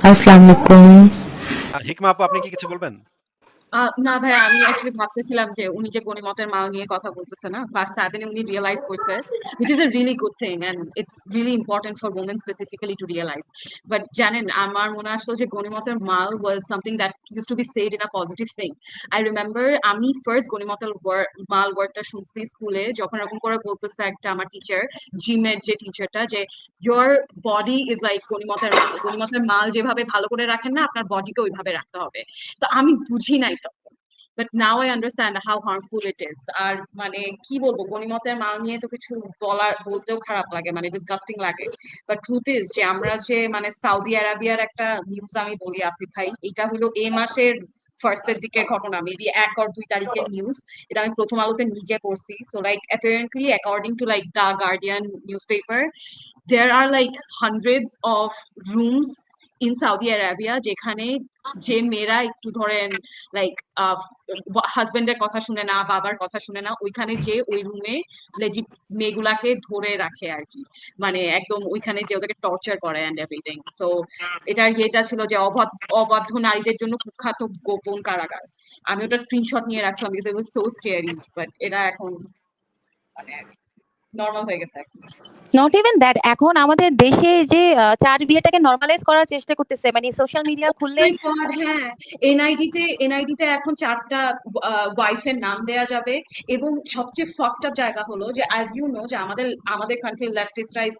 আসসালামু আলাইকুম আ হিকমা আপু আপনি কি কিছু বলবেন? আ না ভাই আমি অ্যাকচুয়ালি ভাবতেছিলাম যে উনি যে গণিমতের মাল নিয়ে কথা বলতেছে না, ক্লাস 7 এ উনি রিয়ালাইজ করছে which is a really good thing and it's really important for women specifically to realize. But জানেন আমার মনে আসলো যে গণিমতের মাল was something that used to be said in a positive thing I remember আমি ফার্স্ট গণিমতের মাল ওয়ার্ডটা শুনছি স্কুলে যখন এরকম করে বলতেছে একটা আমার টিচার জিমের যে টিচারটা যে your body is like গণিমতের। গণিমতের মাল যেভাবে ভালো করে রাখেন না আপনার বডিকে ওইভাবে রাখতে হবে। তো আমি বুঝি নাই। But now I understand how harmful it is. আর মানে কি বলব গণিমতের মাল নিয়ে তো কিছু বলার বলতেও খারাপ লাগে মানে ডিসগাস্টিং লাগে। বাট ট্রুথ ইজ যে আমরা যে মানে সৌদি আরাবিয়ার একটা নিউজ আমি বলি আসিফ ভাই, এটা হলো এ মাসের ফার্স্ট এর দিকের ঘটনা। মেবি এক অর দুই তারিখের নিউজ। এটা আমি প্রথম আলোতে নিজে পড়ছি। So like apparently according to like the Guardian newspaper, there are like hundreds of rooms in Saudi Arabia যেখানে যে মেয়েরা একটু ধরেন লাইক আ হাসব্যান্ডের কথা শুনে না, বাবার কথা শুনে না, ওইখানে যে ওই রুমে লেজিট মেয়েগুলাকে ধরে রাখে আর কি মানে একদম ওইখানে যে ওদেরকে টর্চার করে অ্যান্ড এভরিথিং। সো এটার ইয়েটা ছিল যে অবাধ অবাধ্য নারীদের জন্য কুখ্যাত গোপন কারাগার। আমি ওটার স্ক্রিনশট নিয়ে রাখছিলাম because it was so scary but এটা এখন মানে নরমাল হয়ে গেছে। নট ইভেন দ্যাট এখন আমাদের দেশে যে চার বিয়েটাকে নর্মালাইজ করার চেষ্টা করতেছে। মানে সোশ্যাল মিডিয়া Oh খুললে হ্যাঁ। এনআইডি তে এনআইডি তে এখন ৪ টা আ নাম দেয়া যাবে এবং সবচেয়ে ফাকড আপ জায়গা হলো যে অ্যাজ ইউ নো যে আমাদের আমাদের কান্ট্রি লেফটিস্টরা ইস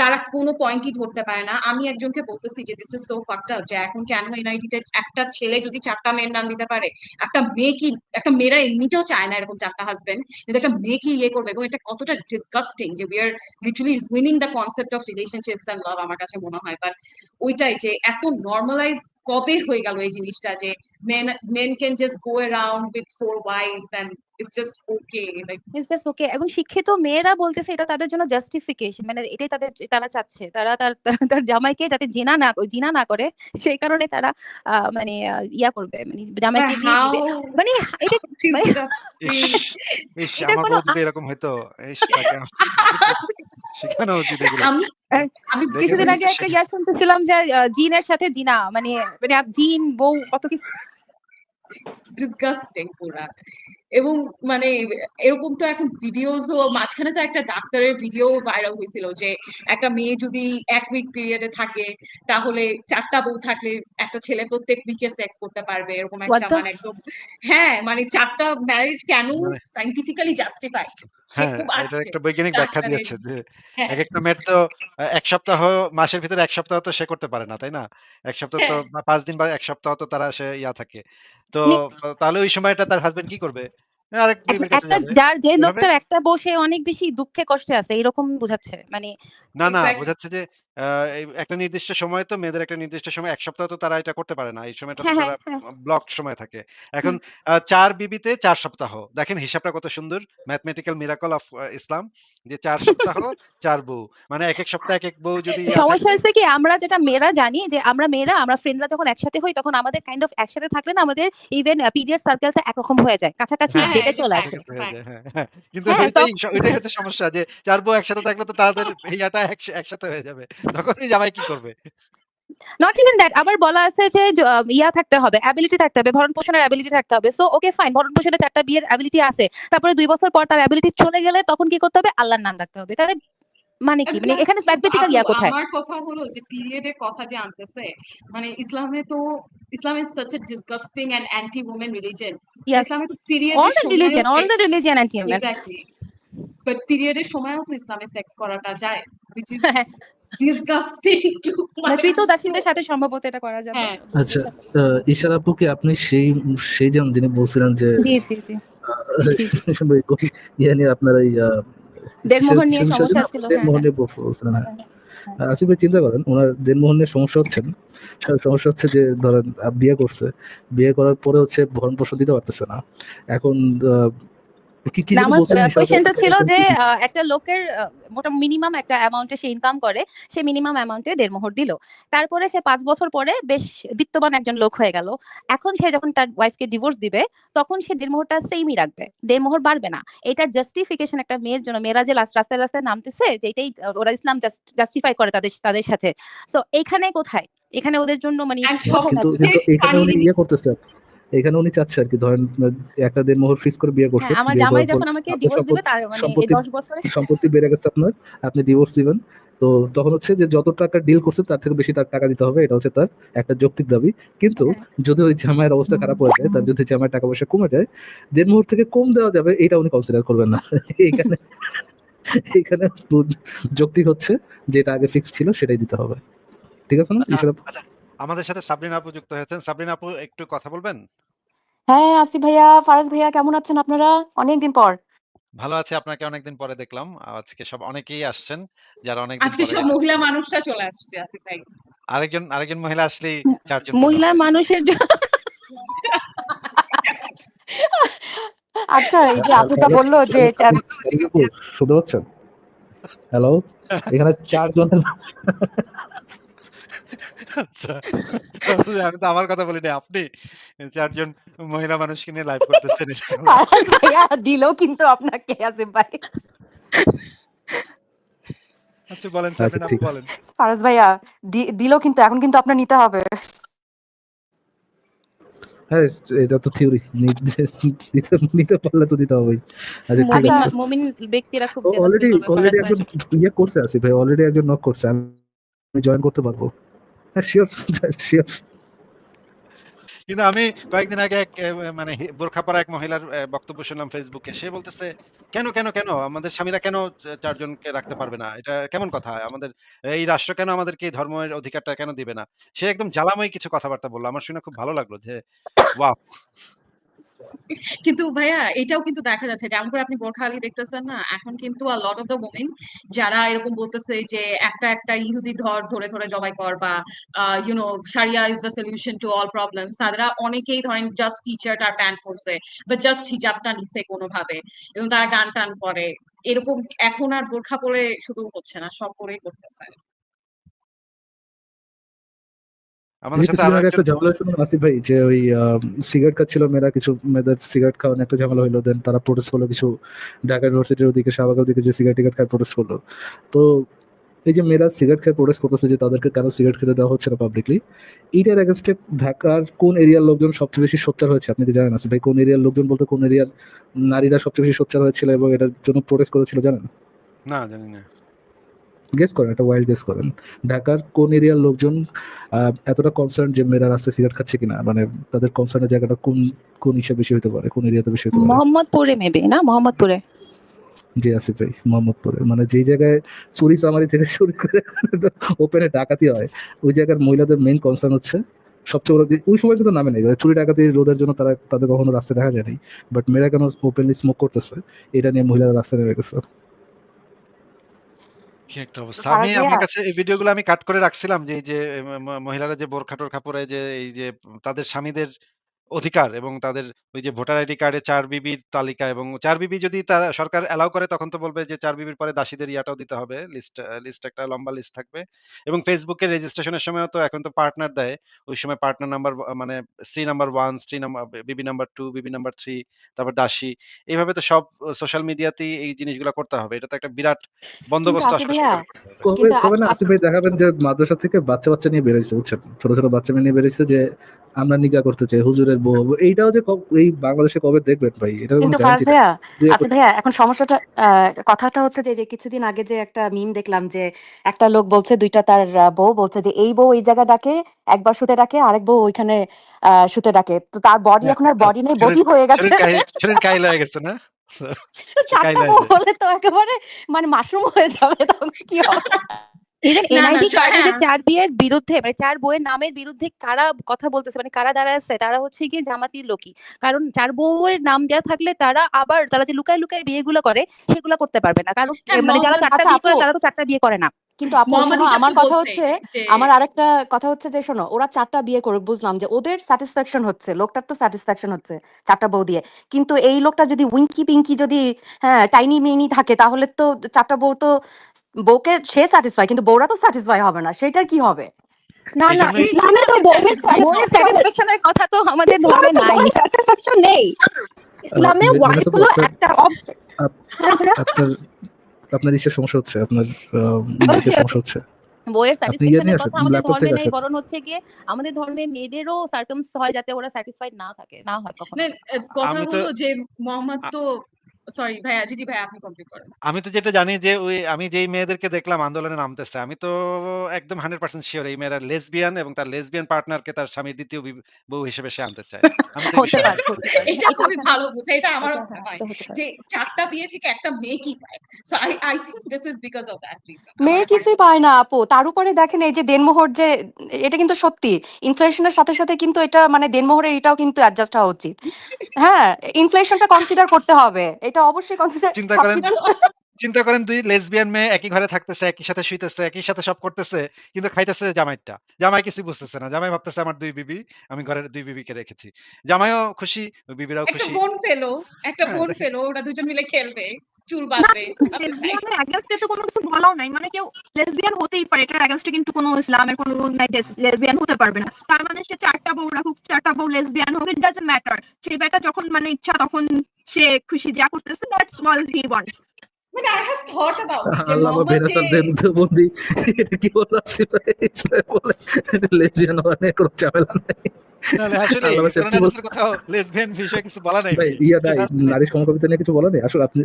তারা কোনো পয়েন্টই ধরতে পারে না। আমি একজনকে বলতেছি যে দিস so fucked up যে এখন কেন এনআইডি তে একটা ছেলে যদি ৪ টা মেয়ের নাম দিতে পারে, একটা মেয়ে কি একটা মেয়েরা এমনিতেও চায় না এরকম ৪ টা হাসব্যান্ড। কিন্তু একটা মেয়ে কি ইয়ে করবে এবং এটা কতটা ডিসগাস্টিং যে we are literally ruining the concept of relationships and love আমার কাছে মনে হয়। বাট ওইটাই যে এত নর্মালাইজ কবে হয়ে গেল এই জিনিসটা যে men men can just go around with 4 wives and it's just okay like it's just okay এবং শিক্ষিত মেয়েরা বলতেছে এটা তাদের জন্য জাস্টিফিকেশন মানে এটাই তাদের তারা চাচ্ছে। তারা তার তার জামাইকে যাতে জিনা না জিনা না করে সেই কারণে তারা মানে ইয়া করবে। মানে জামাইকে দিয়ে দিবে। মানে এটা মানে আমার বউ এরকম! তাকে শেখানো উচিত আমি আমি কিছুদিন আগে একটা ইয়া শুনতেছিলাম যে জিনের সাথে জিনা মানে মানে জিন, বউ কত কিছু ডিসগাস্টিং পুরা। এবং মানে এরকম তো এখন ভিডিওসও মাঝখানে তো একটা ডাক্তারের ভিডিও ভাইরাল হয়েছিল যে একটা মেয়ে যদি এক উইক পিরিয়ডে থাকে তাহলে চারটা বউ থাকলে একটা ছেলে প্রত্যেক উইকে সেক্স করতে পারবে। এরকম একটা মানে একদম হ্যাঁ, মানে চারটা ম্যারেজ কেন সাইন্টিফিক্যালি সায়েন্টিফিক্যালি জাস্টিফাইড সে হ্যাঁ, খুব এটার আসছে একটা বৈজ্ঞানিক ব্যাখ্যা দিয়েছে যে হ্যাঁ, একেকটা মেয়ের তো ১ সপ্তাহ মাসের ভিতরে এক সপ্তাহ তো সে করতে পারে না, তাই না? এক সপ্তাহ তো হ্যাঁ। বা ৫ দিন বা এক সপ্তাহ তো তারা সে ইয়া থাকে। তো তাহলে ওই সময়টা তার হাজবেন্ড কি করবে? আরেক এখন বিবির কাছে একটা যাবে। যার যে এভাবে লোকটার একটা বসে অনেক বেশি দুঃখে কষ্টে আছে এরকম বোঝাচ্ছে। মানে না, না বোঝাচ্ছে যে এই একটা নির্দিষ্ট সময় তো মেয়েদের একটা নির্দিষ্ট সময় ১ সপ্তাহ তো তারা এটা করতে পারে না। এই সময়টা তো হ্যাঁ, হ্যাঁ, তারা হ্যাঁ। ব্লকড সময় থাকে। এখন হুম। ৪ বিবিতে ৪ সপ্তাহ। দেখেন হিসাবটা কত সুন্দর। ম্যাথমেটিক্যাল মিরাকল অফ ইসলাম যে ৪ সপ্তাহ ৪ বউ। মানে একেক সপ্তাহে একেক বউ যদি সমস্যা থাকে হয়েছে কি আমরা যেটা মেয়েরা জানি যে আমরা মেয়েরা আমরা ফ্রেন্ডরা যখন একসাথে হই তখন আমাদের কাইন্ড অফ একসাথে থাকলে না আমাদের ইভেন পিরিয়ড সার্কেলটা একরকম হয়ে যায়। কাছাকাছি হ্যাঁ, ডেটে চলে আসে। হয়ে হ্যাঁ। হ্যাঁ, হ্যাঁ। কিন্তু হ্যাঁ, ওইটাই স ওইটাই হচ্ছে সমস্যা যে চার বউ একসাথে থাকলে তো তাদের ইয়াটা এক একসাথে হয়ে যাবে। তখন জামাই কি করবে? নট ইভেন দ্যাট আবার বলা আছে যে ইয়া থাকতে হবে, অ্যাবিলিটি থাকতে হবে, ভরণ-পোষণের অ্যাবিলিটি থাকতে হবে। সো ওকে ফাইন ভরণ-পোষণের ৪ টা বিয়ের অ্যাবিলিটি আছে। তারপরে ২ বছর পর তার অ্যাবিলিটি চলে গেলে তখন কি করতে হবে? আল্লাহর নাম ডাকতে হবে। তাহলে মানে কি? মানে এখানে আপু ইয়া কোথায়? আমার কথা হলো যে পিরিয়ডের কথা যে আনতেছে মানে ইসলামে তো Islam is such a disgusting and anti woman religion yes. ইসলামে তো অল পিরিয়ডের the religion all the religion anti women. But পিরিয়ডের সময়ও তো ইসলামে সেক্স করাটা জায়েজ which is disgusting to ক্রীতদাসীদের সাথে সম্ভবত এটা করা যাবে। আচ্ছা আ ঈশার আপনি সেই সেই যেমন যিনি বলছিলেন যে জি, জি, জি। আ আপনার এই আ নিয়ে সমস্যা ছিল। নিয়ে বলছিলেন হ্যাঁ। আ আসিফ ভাই চিন্তা করেন উনার দেড়মোহর নিয়ে সমস্যা হচ্ছে সমস্যা হচ্ছে যে ধরেন বিয়ে করছে। বিয়ে করার পরে হচ্ছে ভরণ-পোষণ দিতে পারতেছে না। এখন আমার হিসাব ছিল যে আহ, একটা লোকের মোটামুটি মিনিমাম একটা অ্যামাউন্টে সে ইনকাম করে সে মিনিমাম অ্যামাউন্টে দেড়মোহর দিল। তারপরে সে পাঁচ বছর পরে বেশ বিত্তবান একজন লোক হয়ে গেল। এখন সে যখন তার ওয়াইফকে ডিভোর্স দিবে তখন সে দেড়মোহরটা সেমই রাখবে দেড়মোহর বাড়বে না। এটার জাস্টিফিকেশন একটা মেয়ের জন্য মেয়েরা যে লাস্ট রাস্তায় রাস্তায় নামতেছে যে এটাই ওরা ইসলাম জাস্টিফাই করে তাদের তাদের সাথে। তো এইখানে কোথায়? এখানে ওদের জন্য মানে এখানে। ইয়ে করতেছে। এখানে উনি চাচ্ছে আর কি ধরেন একটা দিন মোহর ফিক্স করে বিয়ে করছে হ্যাঁ আমার জামাই যখন আমাকে ডিভোর্স দিবে সম্পত্তি- তার মানে এই সম্পত্তি- দশ বছরে। সম্পত্তি বেড়ে গেছে আপনার আপনি ডিভোর্স দিবেন। তো তখন হচ্ছে যে যত টাকা ডিল করছে তার থেকে বেশি তার টাকা দিতে হবে এটা হচ্ছে তার একটা যৌক্তিক দাবি। কিন্তু হ্যাঁ। যদি ওই জামাইয়ের অবস্থা খারাপ হয়ে যায় তার যদি জামাইয়ের টাকা পয়সা কমে যায় দেড় মুহূর্ত থেকে কম দেওয়া যাবে এটা উনি কনসিডার করবেন না। এখানে এখানে বুদ- যৌক্তিক হচ্ছে যেটা আগে ফিক্স ছিল সেটাই দিতে হবে। ঠিক আছে না? আচ্ছা, আমাদের সাথে সাবরিনা আপু যুক্ত হয়েছেন। সাবরিনা আপু একটু কথা বলবেন? হ্যাঁ আসিফ ভাইয়া ফারাজ ভাইয়া কেমন আছেন আপনারা? অনেকদিন পর। ভালো আছে আপনাকে অনেকদিন পরে দেখলাম। আজকে সব অনেকেই আসছেন যারা অনেকদিন আজকে পরে সব মহিলা মানুষরা চলে আসছে আসিফ ভাই। আরেকজন আরেকজন মহিলা আসলে চারজন মহিলা মানুষের জন্য আচ্ছা এই যে আপুটা বলল যে শুনতে পাচ্ছেন হ্যালো এখানে চারজনের আচ্ছা আমি তো আমার কথা বলিনি আপনি চারজন মহিলা মানুষকে নিয়ে লাইভ করতেছেন ফারাজ ভাইয়া দিলো কিন্তু আপনাকে আসিফ ভাই। আচ্ছা বলেন আচ্ছা, সাবরিনা আছে। বলেন। ফারাজ ভাইয়া দি- কিন্তু এখন কিন্তু আপনার নিতে হবে। হ্যাঁ এটা তো থিওরি নিতে নিতে পারলে তো দিতে আচ্ছা ঠিক আচ্ছা। আছে। মুমিন- মুমিন ব্যক্তিরা খুব অলরেডি অলরেডি একজন ইয়ে করছে ভাই অলরেডি একজন নক করছে আমি জয়েন করতে পারব। কিন্তু আমি কয়েকদিন আগে এক মানে বোরখাপাড়া এক মহিলার বক্তব্য শুনলাম ফেসবুকে। সে বলতেছে, কেন কেন কেন? আমাদের স্বামীরা কেন চারজনকে রাখতে পারবে না? এটা কেমন কথা? আমাদের, এই রাষ্ট্র কেন আমাদেরকে ধর্মের অধিকারটা কেন দিবে না? সে একদম জ্বালাময় কিছু কথাবার্তা বলল। আমার শুনে খুব ভালো লাগল যে, ওয়াও! কিন্তু ভাইয়া, এটাও কিন্তু দেখা যাচ্ছে যেমন করে আপনি বোরখা আলী দেখতেছেন না, এখন কিন্তু a lot of the women যারা এরকম বলতেছে যে, একটা একটা ইহুদি ধর ধরে ধরে জবাই কর বা you know sharia is the solution to all problems তারা অনেকেই ধরেন জাস্ট টিচারটা প্যান্ট করছে বা জাস্ট হিজাবটা নিছে কোনোভাবে এবং তারা গান টান করে। এরকম এখন আর বোরখা পরে শুধু হচ্ছে না, সব পরেই করতেছে আমাদের সাথে আরও একটা ঝামেলা আসিফ ভাই যে ওই সিগারেট খাচ্ছিল মেয়েরা কিছু মেয়েদের সিগারেট খাওয়ানো একটা ঝামেলা হলো দেন তারা প্রোটেস্ট করল কিছু ঢাকা ইউনিভার্সিটির ওদিকে শাহবাগের যে সিগারেট টিগারেট খায় প্রোটেস্ট করল। তো এই যে মেয়েরা সিগারেট খেয়ে প্রোটেস্ট করতেছে যে তাদেরকে কেন সিগারেট খেতে দেওয়া হচ্ছে না পাবলিকলি এইটার এগেনস্টে ঢাকার কোন এরিয়ার লোকজন সবচেয়ে বেশি সোচ্চার হয়েছে? আপনি কি জানেন আসিফ ভাই কোন এরিয়ার লোকজন বলতে কোন এরিয়ার নারীরা সবচেয়ে বেশি সোচ্চার হয়েছিল এবং এটার জন্য প্রোটেস্ট করেছিল জানেন? না জানি না। গেস করেন একটা ওয়াইল্ড গেস করেন। ঢাকার কোন এরিয়ার লোকজন এতটা কনসার্ন যে মেয়েরা রাস্তায় সিগারেট খাচ্ছে কিনা? মানে তাদের কনসার্নের জায়গাটা কোন কোন ইসে বেশি হতে পারে? কোন এরিয়াতে বেশি হতে পারে? মোহাম্মদপুরে মেবি না? মোহাম্মদপুরে। জি আসিফ ভাই মোহাম্মদপুরে। মানে যেই জায়গায় চুরি চামারি থেকে শুরু করে ওপেনে ডাকাতি হয় ওই জায়গার মহিলাদের মেইন কনসার্ন হচ্ছে সবচেয়ে বড় ওই সময় কিন্তু নামে নেই। চুরি ডাকাতি রোধের জন্য তারা তাদের কখনো রাস্তায় দেখা যায়নি বাট মেয়েরা কেন ওপেনলি স্মোক করতেছে? এটা নিয়ে মহিলারা রাস্তায় নেমে গেছে। কি একটা অবস্থা? আমি আমার কাছে এই ভিডিওগুলো আমি কাট করে রাখছিলাম যে এই যে মহিলারা যে বোরখা টোরখা পরে যে এই যে তাদের স্বামীদের অধিকার এবং তাদের ওই যে ভোটার আইডি কার্ডে চার বিবির তালিকা এবং চার বিবি যদি তারা সরকার অ্যালাউ করে তখন তো বলবে যে চার বিবির পরে দাসীদের ইয়াটাও দিতে হবে। লিস্ট লিস্ট একটা লম্বা লিস্ট থাকবে। এবং ফেসবুকে রেজিস্ট্রেশনের সময় তো এখন তো পার্টনার দেয়। ওই সময় পার্টনার নাম্বার মানে স্ত্রী নাম্বার ওয়ান স্ত্রী নাম্বার বিবি নাম্বার টু বিবি নাম্বার থ্রি তারপর দাসী। এইভাবে তো সব সোশ্যাল মিডিয়াতেই এই জিনিসগুলো করতে হবে। এটা তো একটা বিরাট বন্দোবস্ত আসলে ভাই দেখাবেন যে মাদ্রাসা থেকে বাচ্চা বাচ্চা নিয়ে বেরোইছে বুঝছেন? ছোট ছোট বাচ্চা মেয়ে নিয়ে বেরোইছে যে আমরা নিকা করতে চাই হুজুরের বউ হব। এইটাও যে এই বাংলাদেশে কবে দেখবেন ভাই? এটা কিন্তু ভাইয়া আসিফ ভাইয়া এখন সমস্যাটা আহ, কথাটা হচ্ছে যে যে কিছুদিন আগে যে একটা মিম দেখলাম যে একটা লোক বলছে দুইটা তার বউ বলছে যে এই বউ এই জায়গা ডাকে একবার শুতে ডাকে আরেক বউ ওইখানে আহ, শুতে ডাকে। তো তার বডি এখন আর বডি নেই বডি হয়ে গেছে। শরীর হয়ে গেছে না? চারটা কাইলা বউ হলে তো একেবারে মানে মাশরুম হয়ে যাবে তখন কি হবে? ইভেন এনআইডি কার্ডে যে হ্যাঁ। চার বিয়ের বিরুদ্ধে মানে চার বউয়ের নামের বিরুদ্ধে কারা কথা বলতেছে মানে কারা দাঁড়ায় আছে তারা হচ্ছে গিয়ে জামাতির লোকই। কারণ চার বউয়ের নাম দেওয়া থাকলে তারা আবার তারা যে লুকায় লুকায় বিয়েগুলো করে সেগুলো করতে পারবে না। কারণ হ্যাঁ, মানে যারা চারটা বিয়ে করে তারা তো চারটা বিয়ে করে না। কিন্তু আপু শোনো আমার কথা হচ্ছে আমার আরেকটা কথা হচ্ছে যে শোনো ওরা চারটা বিয়ে করুক বুঝলাম যে ওদের স্যাটিসফ্যাকশন হচ্ছে লোকটার তো স্যাটিসফ্যাকশন হচ্ছে চারটা বউ দিয়ে। কিন্তু এই লোকটা যদি উইঙ্কি পিঙ্কি যদি হ্যাঁ টাইনি মিনি থাকে তাহলে তো চারটা বউ তো বউকে সে স্যাটিসফাই কিন্তু বউরা তো স্যাটিসফাই হবে না সেটার কি হবে? না না ইসলামে তো বউয়ের বউয়ের স্যাটিসফ্যাকশনের কথা তো আমাদের ধর্মে নাই। স্যাটিসফ্যাকশন নেই। ইসলামে ওয়াইফ হলো আপনার- একটা অবজেক্ট আপ- আপনার ইচ্ছে ইসের সমস্যা হচ্ছে আপনার ইচ্ছে সমস্যা হচ্ছে বউয়ের আপনি ইয়ে স্যাটিসফ্যাকশনের কথা আমাদের ধর্মে নেই। বরং হচ্ছে গিয়ে আমাদের ধর্মে মেয়েদেরও সার্কামস হয় যাতে ওরা স্যাটিসফাইড না থাকে না হয় কখনো কথা আমি হলো যে মোহাম্মদ তো সরি ভাইয়া জি জি ভাই আপনি কমপ্লিট করেন। আমি তো যেটা জানি যে ওই আমি যেই মেয়েদেরকে দেখলাম আন্দোলনে নামতেছে আমি তো একদম হান্ড্রেড পার্সেন্ট শিওর এই মেয়েরা লেসবিয়ান এবং তার লেসবিয়ান পার্টনারকে তার স্বামীর দ্বিতীয় বি- বউ হিসেবে সে আনতে চায়। আমি তো হতে sure। পারে হতে পারে। এটা খুবই ভালো বুঝে এটা আমারও মনে হ্যাঁ, এটা হতে পারে। যে চারটা বিয়ে থেকে একটা মেয়ে কি পায়? So I I think this is because of that reason মেয়ে কিছুই পায় না আপু। তার উপরে দেখেন এই যে দেনমোহর যে এটা কিন্তু সত্যি। ইনফ্লেশনের সাথে সাথে কিন্তু এটা মানে দেনমোহরের এটাও কিন্তু অ্যাডজাস্ট হওয়া উচিত। হ্যাঁ ইনফ্লেশনটা কনসিডার করতে হবে। এটা অবশ্যই কনসিডার চিন্তা করেন চিন্তা করেন দুই লেসবিয়ান মেয়ে একই ঘরে থাকতেছে একই সাথে শুইতেছে একই সাথে সব করতেছে কিন্তু খাইতেছে জামাইটা। জামাই কিছু বুঝতেছে না। জামাই ভাবতেছে আমার দুই বিবি আমি ঘরের দুই বিবিকে রেখেছি। জামাইও খুশি বিবিরাও একটা বোন পেল একটা হ্যাঁ, বোন পেল ওরা দুজন মিলে খেলবে চুল বাঁধবে। এগেনস্টে তো কোনো কিছু বলাও নাই। মানে কেউ লেসবিয়ান হতেই পারে এটার এগেনস্টে কিন্তু কোনো ইসলামের কোনো রুল নাই লেসবিয়ান হতে পারবে না। তার মানে সে চারটা বউ রাখুক চারটা বউ লেসবিয়ান হোক ইট ডাজন্ট ম্যাটার সেই যখন মানে ইচ্ছা তখন সে খুশি যা করতেছে দ্যাটস অল হি ওয়ান্টস মানে I have thought about it যে আল্লাহ বেরাসার যে দেন বন্দি এটা কি বলা বলে লেসবিয়ান হওয়া নিয়ে কোনো ঝামেলা নাই। বল- বলা নারী সমকামিতা নিয়ে কিছু বলা নেই? আসলে আপনি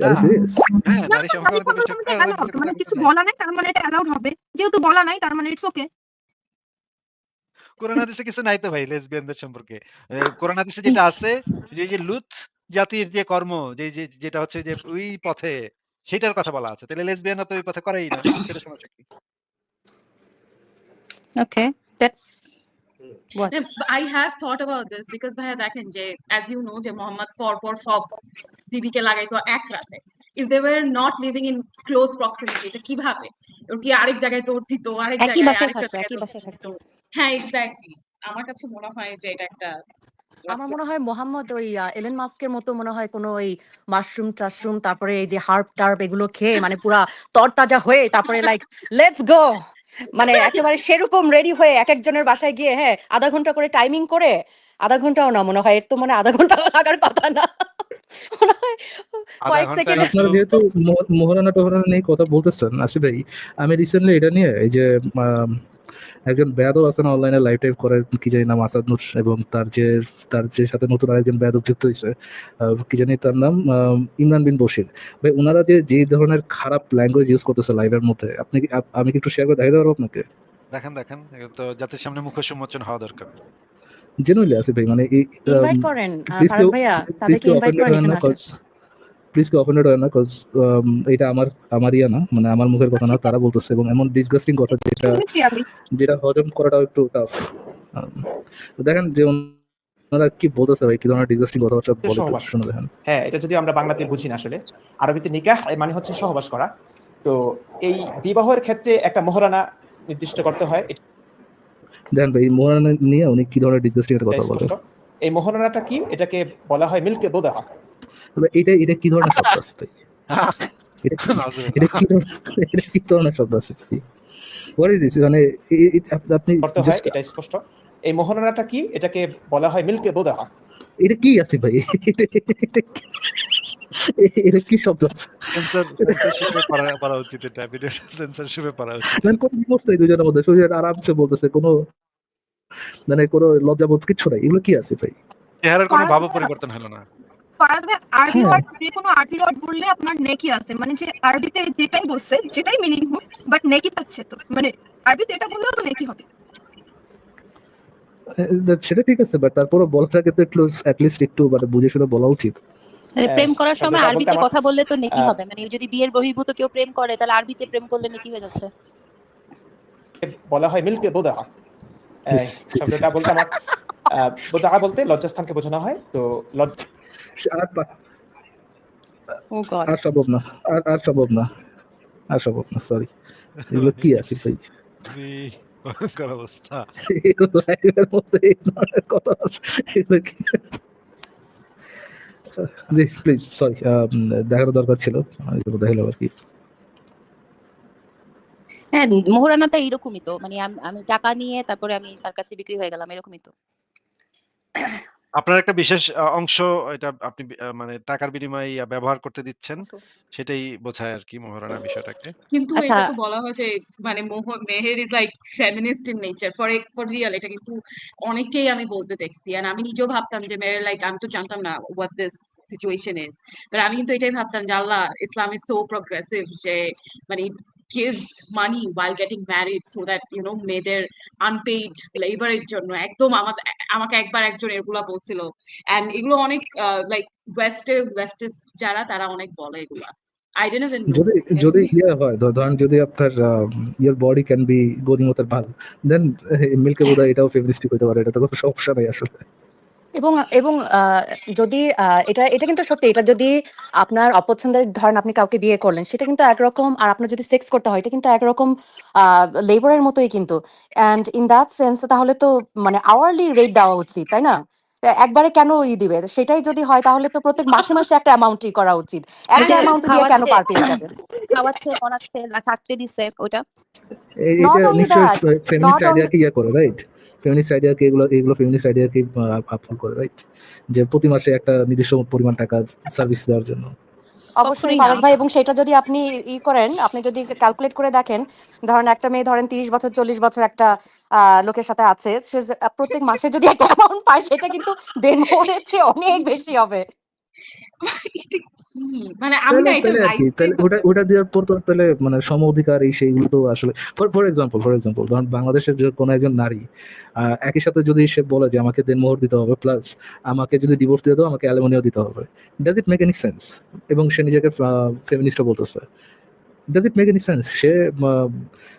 মানে কিছু বলা নাই। তার মানে এটা অ্যালাউড হবে। যেহেতু বলা নাই তার মানে ইটস ওকে কোরআন হাদিসে কিছু নাই তো ভাই লেসবিয়ানদের সম্পর্কে। এ, কোরআন হাদিসে যেটা আছে যে যে লুত জাতির যে কর্ম যে যে যেটা হচ্ছে যে ওই পথে সেটার কথা বলা আছে। তাহলে লেসবিয়ানরা তো ওই পথে করেই না সেটা সমস্যা কি? Okay that's what I have thought about this because ভাইয়া দেখেন যে অ্যাজ ইউ নো যে মোহাম্মদ পর পর সব বিবিকে লাগাইতো এক রাতে। If they were not living in close proximity এটা কীভাবে? ওর কি আরেক জায়গায় তোর দিত আরেক জায়গায় আরেকটা। হ্যাঁ এক্স্যাক্টলি আমার কাছে মনে হয় যে এটা একটা আমার মনে হয় মোহাম্মদ ওই এলেন মাস্কের মতো মনে হয় কোনো ওই মাশরুম টাশরুম তারপরে এই যে হার্ব টার্ব এগুলো খেয়ে মানে পুরা তরতাজা হয়ে তারপরে লাইক লেটস গো মানে একেবারে সেরকম রেডি হয়ে এক একজনের বাসায় গিয়ে হ্যাঁ আধা ঘণ্টা করে টাইমিং করে আধা ঘন্টাও না মনে হয় এর তো মানে আধা ঘণ্টা লাগার কথা না। আপনারা যেহেতু নিয়ে কথা বলতেছেন ভাই আমি রিসেন্টলি এটা নিয়ে এই যে একজন বেয়াদব আছে না অনলাইনে লাইভ টাইপ করে কি জানি নাম আসাদ নূর এবং তার যে তার যে সাথে নতুন আরেকজন বেয়াদব যুক্ত হয়েছে কি জানি তার নাম ইমরান বিন বশির। ভাই ওনারা যে যে ধরনের খারাপ ল্যাঙ্গুয়েজ ইউজ করতেছে লাইভের মধ্যে আপনি কি আমি কি একটু শেয়ার করে দেখাতে পারব আপনাকে? দেখেন দেখেন তো জাতির সামনে মুখোশ উন্মোচন হওয়া দরকার। জেনুইনলি আসিফ ভাই মানে ইনভাইট করেন ফারাজ ভাইয়া তাদেরকে ইনভাইট করেন প্লিজ কেউ অফেন্ডেড হয় না কজ এটা আমার আমার ইয়া না মানে আমার মুখের কথা না তারা বলতেছে এবং এমন ডিসগাস্টিং কথা যেটা যেটা হজম করাটাও একটু টাফ দেখেন যে ওনারা কি বলতেছে ভাই কি ধরনের ডিসগাস্টিং কথাবার্তা বলে শুনে দেখেন। হ্যাঁ এটা যদি আমরা বাংলাতে বুঝি না আসলে। আরবিতে নিকাহ মানে হচ্ছে সহবাস করা। তো এই বিবাহের ক্ষেত্রে একটা মহারানা নির্দিষ্ট করতে হয়। দেখেন ভাই মোহরানা নিয়ে উনি কি ধরনের ডিসগাস্টিং কথা বলে। এই মহারানাটা কি? এটাকে বলা হয় মিল্কে দোদা তবে এটা এটা কি ধরনের শব্দ আছে ভাই? এটা কি- নাউজুবিল্লাহ। এটা কি ধরনের এটা কি ধরনের শব্দ আছে ভাই? হোয়াট ইজ দিস মানে আপনি এটা স্পষ্ট। এই মহারানাটা কি? এটাকে বলা হয় মিল্কে দোদা এটা কি আছে ভাই? এটা কি- শব্দ? সেন্সর সেন্সরশিপে পড়া পড়া উচিত এটা ভিডিওটা সেন্সরশিপে পড়া উচিত। মানে কোন অবস্থায় দুজনের মধ্যে আরামসে বলতেছে কোনো মানে কোনো লজ্জাবোধ কিচ্ছু নাই। এগুলো কি আছে ভাই? চেহারার কোনো ভাব পরিবর্তন হলো না। ভাই আরবি হ্যাঁ। ওয়ার্ড যে কোনো আরবি ওয়ার্ড বললে আপনার নেকি আছে। মানে যে আরবিতে যেটাই বলছে যেটাই মিনিং হোক বাট নেকি পাচ্ছে তো। মানে আরবিতে এটা বললেও তো নেকি হবে। সেটা ঠিক আছে বাট তারপরে বলাটাকে তো একটু অ্যাটলিস্ট একটু মানে বুঝে শুনে বলা উচিত। হ্যাঁ, প্রেম করার সময় আরবিতে কথা বললে তো নেকি হবে। মানে যদি বিয়ের বহির্ভূত কেউ প্রেম করে তাহলে আরবিতে প্রেম করলে নেকি হয়ে যাচ্ছে। বলা হয় মিল্কে দোদা শব্দটা বলতে আমার বলতে লজ্জাস্থানকে বোঝানো হয়। তো লজ্জা আর পা- ও গড। আর সম্ভব না আর আর সম্ভব না আর সম্ভব না সরি এগুলো কি আসিফ ভাই? ভয়ঙ্কর অবস্থা। লাইভের মধ্যে কথা এগুলো কি? জি প্লিজ সরি দেখার দরকার ছিল দেখাল আর কি। হ্যাঁ এইরকমই তো মানে আমি টাকা নিয়ে তারপরে আমি তার কাছে বিক্রি হয়ে গেলাম এরকমই তো। আপনার একটা বিশেষ আ অংশ এটা আপনি বি আ মানে টাকার বিনিময়ে ইয়া ব্যবহার করতে দিচ্ছেন। সেটাই বোঝায় আরকি মহারানা বিষয়টাকে। কিন্তু আচ্ছা। এটা তো বলা হয় যে মানে মোহ Meher is like feminist in nature for for real এটা কিন্তু অনেককেই আমি বলতে দেখছি আর আমি নিজেও ভাবতাম যে মেহের লাইক আমি তো জানতাম না what this situation is but আমি কিন্তু এটাই ভাবতাম যে আল্লাহ ইসলাম ইজ সো প্রোগ্রেসিভ যে মানে gives money while getting married so that you know মেয়েদের আনপেইড লেবারের জন্য একদম আমাদের আমাকে একবার একজন এগুলা বলছিল এন্ড এগুলো অনেক লাইক ওয়েস্টে লেফটিস্ট যারা তারা অনেক বলে এগুলা I didn't even know. যদি. যদি ইয়ে হয় ধরেন যদি আপনার ইয়ার বডি ক্যান বি গরিমতের ভালো দেন মিল্কে বোধ এটাও ফেমিনিস্টিক হতে পারে এটা তো কোনো সমস্যা নাই আসলে এবং এবং আহ, যদি এটা এটা কিন্তু সত্যি এটা যদি আপনার অপছন্দের ধরেন আপনি কাউকে বিয়ে করলেন সেটা কিন্তু একরকম আর আপনার যদি সেক্স করতে হয় এটা কিন্তু একরকম লেবারের মতোই কিন্তু। অ্যান্ড ইন দ্যাট সেন্স তাহলে তো মানে আওয়ারলি রেট দেওয়া উচিত তাই না? একবারে কেন ই দিবে? সেটাই যদি হয় তাহলে তো প্রত্যেক মাসে মাসে একটা অ্যামাউন্টই করা উচিত। একটা অ্যামাউন্ট দিয়ে কেন। পার পেয়ে যাবে? খাওয়াচ্ছে পড়াচ্ছে থাকতে দিচ্ছে ওটা। এই এটা নিশ্চয়ই ফেমিনিস্ট আইডিয়াকে ইয়ে করে রাইট ফেমিনিস্ট আইডিয়াকে এগুলো এগুলো ফেমিনিস্ট আইডিয়াকে আপহোল্ড করে রাইট যে প্রতি মাসে একটা নির্দিষ্ট পরিমাণ টাকা সার্ভিস দেওয়ার জন্য। অবশ্যই ফারাজ ভাই এবং সেটা যদি আপনি ই করেন আপনি যদি ক্যালকুলেট করে দেখেন ধরেন একটা মেয়ে ধরেন তিরিশ বছর চল্লিশ বছর একটা আহ, লোকের সাথে আছে সে প্রত্যেক মাসে যদি একটা অ্যামাউন্ট পায় সেটা কিন্তু দেন মনের চেয়ে অনেক বেশি হবে। কি? মানে আমি না এটা ওটা ওটা দেওয়ার পর তো তাহলে মানে সম অধিকার এই সেইগুলো তো আসলে for for example for example ধরুন বাংলাদেশের যে কোনো একজন নারী একই সাথে যদি সে বলে যে আমাকে দেন মোহর দিতে হবে প্লাস আমাকে যদি ডিভোর্স দিয়ে দাও আমাকে অ্যালুমিনিয়াম দিতে হবে does it make any sense এবং সে নিজেকে ফেমিনিস্টও বলতেছে does it make any sense সে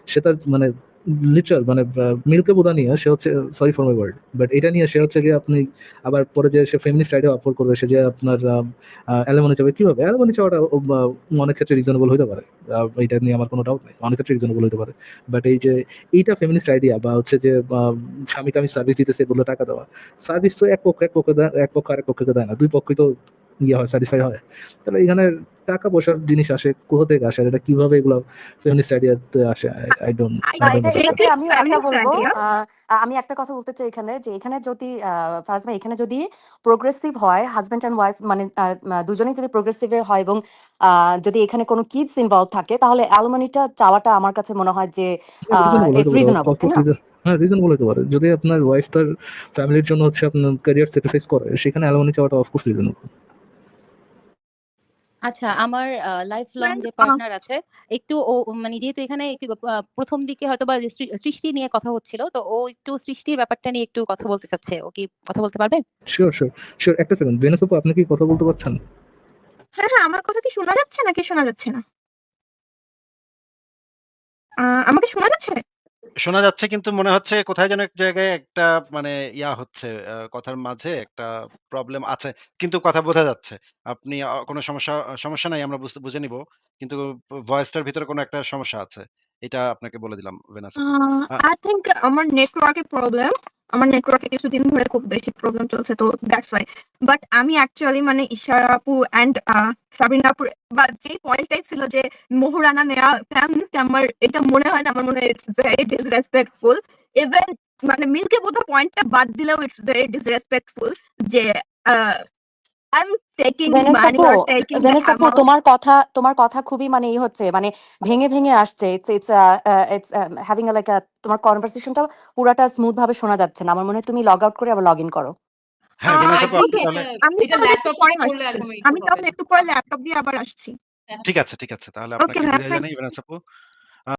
সে তার মানে লিটারাল মানে মিল্কে বোধা নিয়ে সে হচ্ছে sorry for my word but এটা নিয়ে সে হচ্ছে গিয়ে আপনি আবার পরে যে সে ফেমিনিস্ট আইডিয়া আপলোড করবে, সে যে আপনার অ্যালুমিনি চাবে, কি হবে? অ্যালুমিনি চাওয়াটা অনেক ক্ষেত্রে রিজনেবল হতে পারে। এটা নিয়ে আমার কোনো ডাউট নেই, অনেক ক্ষেত্রে রিজনেবল হতে পারে। বাট এই যে, এইটা ফেমিনিস্ট আইডিয়া বা হচ্ছে যে স্বামীকে আমি সার্ভিস দিতেছে বলে টাকা দেওয়া সার্ভিস তো এক পক্ষ, এক পক্ষে এক পক্ষ আরেক পক্ষকে দেয় না, দুই পক্ষই তো ইয়ে হয় স্যাটিসফাই হয়। তাহলে এখানে টাকা পয়সার জিনিস আসে কোথা থেকে আসে এটা কীভাবে এগুলো ফেমিনিস্ট আইডিয়াতে আসে? আই ডোন্ট আমি একটা বলব আমি একটা কথা বলতে চাই এখানে যে এখানে যদি ফার্স্ট ভাই এখানে যদি প্রোগ্রেসিভ হয় হাজব্যান্ড অ্যান্ড ওয়াইফ মানে দুজনেই যদি প্রোগ্রেসিভ হয় এবং আহ, যদি এখানে কোনো কিডস ইনভলভ থাকে তাহলে অ্যালুমিনিটা চাওয়াটা আমার কাছে মনে হয় যে ইটস রিজনেবল হ্যাঁ রিজনেবল হতে পারে। যদি আপনার ওয়াইফ তার ফ্যামিলির জন্য হচ্ছে আপনার ক্যারিয়ার স্যাক্রিফাইস করে সেখানে অ্যালুমিনি চাওয়াটা অফকোর্স রিজনেবল আচ্ছা আমার লাইফ লং যে পার্টনার আছে একটু ও মানে যেহেতু এখানে একটু প্রথম দিকে হয়তো বা সৃষ্টি নিয়ে কথা হচ্ছিল তো ও একটু সৃষ্টির ব্যাপারটা নিয়ে একটু কথা বলতে চাচ্ছে। ও কি কথা বলতে পারবে? শিওর শিওর শিওর একটা সেকেন্ড ভেনাস আপু আপনি কি কথা বলতে পারছেন? হ্যাঁ হ্যাঁ আমার কথা কি শোনা যাচ্ছে নাকি শোনা যাচ্ছে না? আহ, আমাকে শোনা যাচ্ছে? শোনা যাচ্ছে কিন্তু মনে হচ্ছে কোথায় যেন এক জায়গায় একটা মানে ইয়া হচ্ছে আ কথার মাঝে একটা প্রবলেম আছে। কিন্তু কথা বোঝা যাচ্ছে। আপনি আ কোনো সমস্যা সমস্যা নাই আমরা বুঝতে বুঝে নিব। কিন্তু ভয়েসটার ভিতরে কোনো একটা সমস্যা আছে। এটা আপনাকে বলে দিলাম ভেনাস আপু। আ আমার নেটওয়ার্কের প্রবলেম আমার নেটওয়ার্কে কিছুদিন ধরে খুব বেশি প্রবলেম চলছে, তো দ্যাটস ওয়াই বাট আমি অ্যাকচুয়ালি মানে ইশারা আপু অ্যান্ড সাবিনা আপুর, বা যে পয়েন্টটাই ছিল যে মোহরানা নেওয়া ফ্যামিলি আমার এটা মনে হয় না, আমার মনে হয় ইটস ভেরি ডিসরেসপেক্টফুল ইভেন মানে মিলকে বোধহয় পয়েন্টটা বাদ দিলেও ইটস ভেরি ডিসরেসপেক্টফুল যে মানি তোমার কথা তোমার কথা খুবই মানে ই হচ্ছে মানে ভেঙে ভেঙে আসছে। It's it's it's having like তোমার কনভারসেশনটা পুরাটা স্মুথ ভাবে শোনা যাচ্ছে না। আমার মনে হয় তুমি লগ আউট করে আবার লগ ইন করো। হ্যাঁ আমি তাহলে একটু পরে ল্যাপটপ দিয়ে আবার আসছি। ঠিক আছে, ঠিক আছে। তাহলে ওকে আপনাকে বিদায় জানাই ভেনাস আপু।